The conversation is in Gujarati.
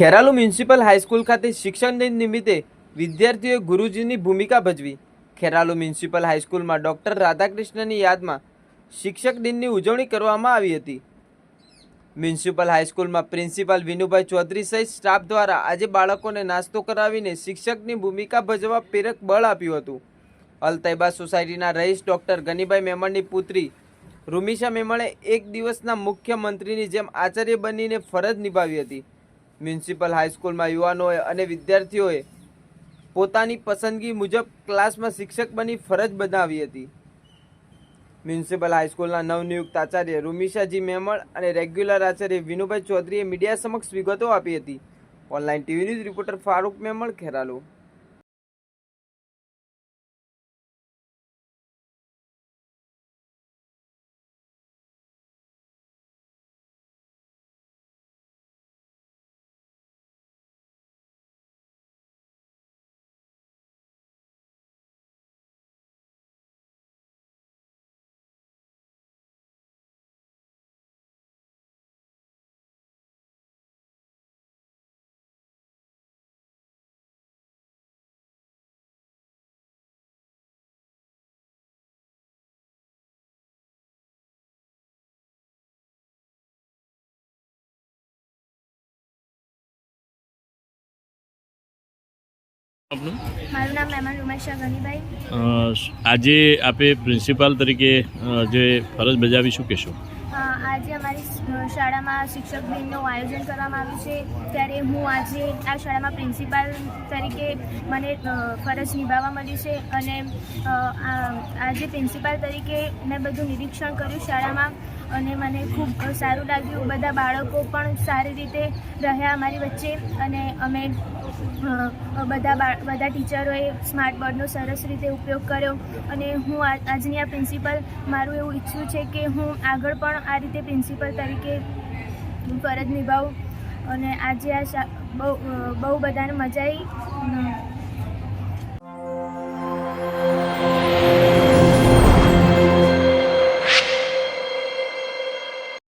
ખેરાલુ મ્યુનિસિપલ હાઈસ્કૂલ ખાતે શિક્ષણ દિન નિમિત્તે વિદ્યાર્થીઓએ ગુરુજીની ભૂમિકા ભજવી. ખેરાલુ મ્યુનિસિપલ હાઈસ્કૂલમાં ડૉક્ટર રાધાકૃષ્ણની યાદમાં શિક્ષક દિનની ઉજવણી કરવામાં આવી હતી. મ્યુનિસિપલ હાઈસ્કૂલમાં પ્રિન્સિપાલ વિનુભાઈ ચૌધરી સહિત સ્ટાફ દ્વારા આજે બાળકોને નાસ્તો કરાવીને શિક્ષકની ભૂમિકા ભજવવા પ્રેરક બળ આપ્યું હતું. અલતૈબા સોસાયટીના રહીશ ડૉક્ટર ગનીભાઈ મેમણની પુત્રી રૂમિશા મેમણે એક દિવસના મુખ્યમંત્રીની જેમ આચાર્ય બનીને ફરજ નિભાવી હતી. મ્યુનિસિપલ હાઈસ્કૂલમાં યુવાનોએ અને વિદ્યાર્થીઓએ પોતાની પસંદગી મુજબ ક્લાસમાં શિક્ષક બની ફરજ બજાવી હતી. મ્યુનિસિપલ હાઈસ્કૂલના નવનિયુક્ત આચાર્ય રૂમિશાજી મેમણ અને રેગ્યુલર આચાર્ય વિનુભાઈ ચૌધરીએ મીડિયા સમક્ષ વિગતો આપી હતી. Online TV news reporter Farooq Memon, Kheralu. આપનું? મારું નામ મહેમાન ઉમેશા ગનીભાઈ આજે આપે પ્રિન્સિપાલ તરીકે જે ફરજ બજાવી શું કહેશો? આજે અમારી શાળામાં શિક્ષક દિનનું આયોજન કરવામાં આવ્યું છે. ત્યારે હું આજે આ શાળામાં પ્રિન્સિપાલ તરીકે મને ફરજ નિભાવવા મળી છે અને આ- આજે પ્રિન્સિપાલ તરીકે મેં બધું નિરીક્ષણ કર્યું શાળામાં. અને મને ખૂબ સારું લાગ્યું. બધા બાળકો પણ સારી રીતે રહ્યા અમારી વચ્ચે. અને અમે બધા બધા ટીચરોએ સ્માર્ટ બોર્ડનો સરસ રીતે ઉપયોગ કર્યો. અને હું આજની આ પ્રિન્સિપલ મારું એવું ઈચ્છું છે કે હું આગળ પણ આ રીતે પ્રિન્સિપલ તરીકે ફરજ નિભાવું. અને આજે આ બહુ બહુ બધાને મજા આવી